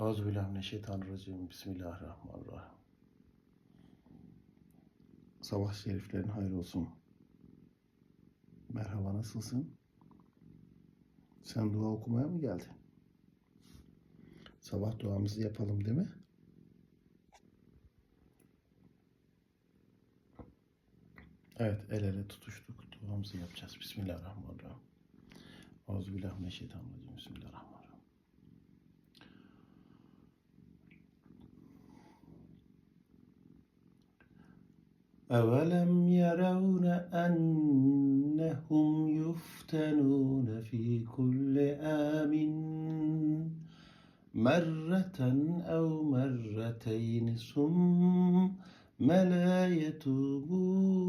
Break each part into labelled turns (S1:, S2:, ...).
S1: Euzubillahimineşşeytanirracim. Bismillahirrahmanirrahim. Sabah şeriflerin hayır olsun. Merhaba nasılsın? Sen dua okumaya mı geldin? Sabah duamızı yapalım değil mi? Evet el ele tutuştuk. Duamızı yapacağız. Bismillahirrahmanirrahim. Euzubillahimineşşeytanirracim. Bismillahirrahmanirrahim. أولم يرون أنهم يفتنون في كل آم مرة أو مرتين ثم لا يتوبون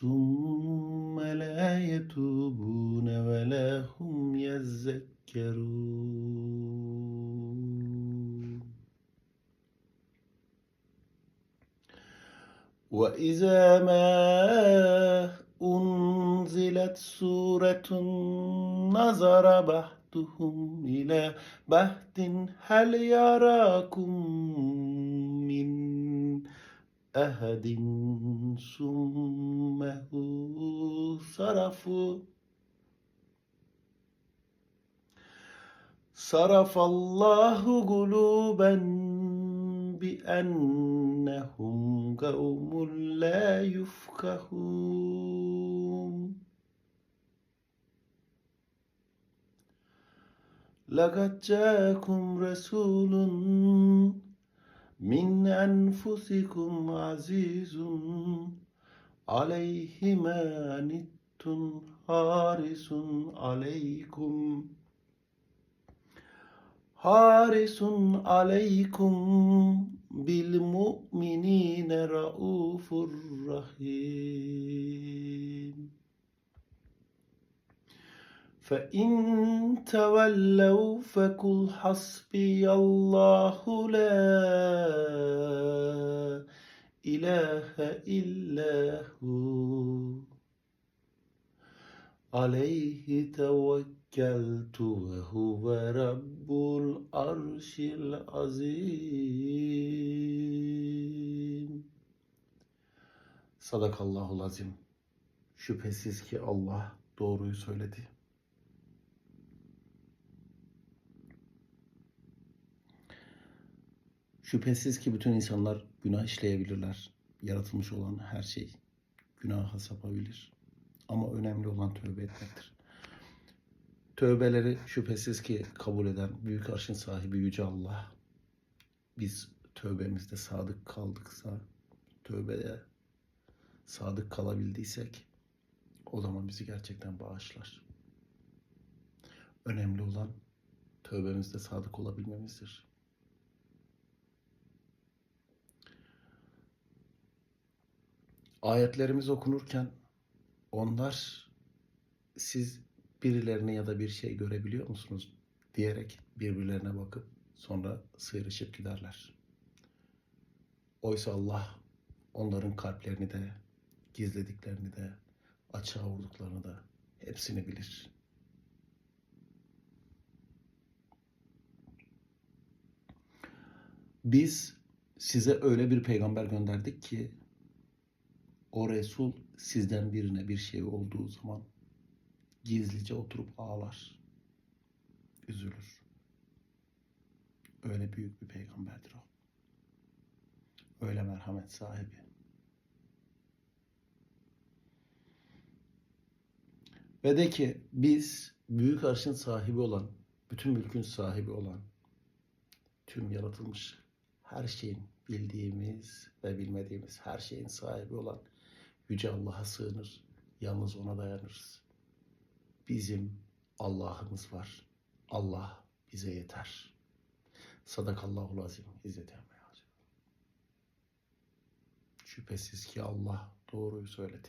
S1: ثم لا يتوبون ولا هم يذكرون وإذا ما أنزلت سورة نظر بعضهم إلى بعض هل يراكم من أحد؟ ثم صرفوا صرف الله قلوبا بأنهم قوم لا يفقهون لقد جاءكم رسول من أنفسكم عزيز عليه ما عنتم حارس عليكم حارس عليكم بالمؤمنين رؤوف رحيم. فإن تولوا فقل حسبي الله لا إله إلا هو. Aleyhi tevekkeltu ve huve rabbul arşil azim. Sadakallahul azim. Şüphesiz ki Allah doğruyu söyledi. Şüphesiz ki bütün insanlar günah işleyebilirler. Yaratılmış olan her şey günaha sapabilir. Ama önemli olan tövbe etmektir. Tövbeleri şüphesiz ki kabul eden büyük arşın sahibi Yüce Allah. Biz tövbemizde sadık kaldıksa, tövbeye sadık kalabildiysek o zaman bizi gerçekten bağışlar. Önemli olan tövbemizde sadık olabilmemizdir. Ayetlerimiz okunurken onlar siz birilerini ya da bir şey görebiliyor musunuz diyerek birbirlerine bakıp sonra sıyrışıp giderler. Oysa Allah onların kalplerini de gizlediklerini de açığa vurduklarını da hepsini bilir. Biz size öyle bir peygamber gönderdik ki o Resul sizden birine bir şey olduğu zaman gizlice oturup ağlar. Üzülür. Öyle büyük bir peygamberdir o. Öyle merhamet sahibi. Ve de ki biz büyük arşın sahibi olan, bütün mülkün sahibi olan, tüm yaratılmış her şeyin bildiğimiz ve bilmediğimiz her şeyin sahibi olan Yüce Allah'a sığınır, yalnız ona dayanırız. Bizim Allah'ımız var. Allah bize yeter. Sadakallahul azim. İzzet Hazretleri. Şüphesiz ki Allah doğruyu söyledi.